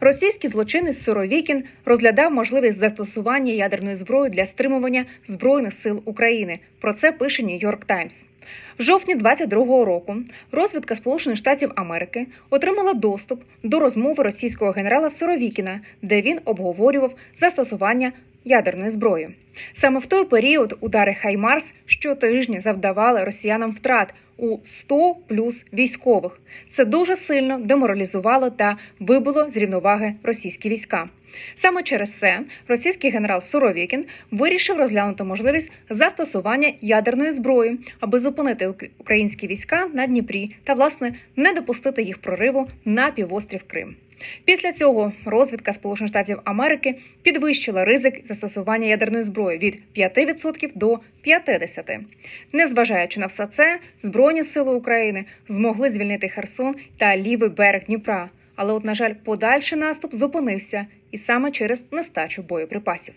Російський злочинець Суровікін розглядав можливість застосування ядерної зброї для стримування збройних сил України. Про це пише Нью-Йорк Таймс. В жовтні 22-го року розвідка Сполучених Штатів Америки отримала доступ до розмови російського генерала Суровікіна, де він обговорював застосування ядерної зброї. Саме в той період удари Хаймарс щотижня завдавали росіянам втрат у 100 плюс військових. Це дуже сильно деморалізувало та вибило з рівноваги російські війська. Саме через це російський генерал Суровікін вирішив розглянути можливість застосування ядерної зброї, аби зупинити українські війська на Дніпрі та власне не допустити їх прориву на півострів Крим. Після цього розвідка Сполучених Штатів Америки підвищила ризик застосування ядерної зброї від 5% до 50%. Незважаючи на все це, Збройні сили України змогли звільнити Херсон та лівий берег Дніпра. Але, от, на жаль, подальший наступ зупинився і саме через нестачу боєприпасів.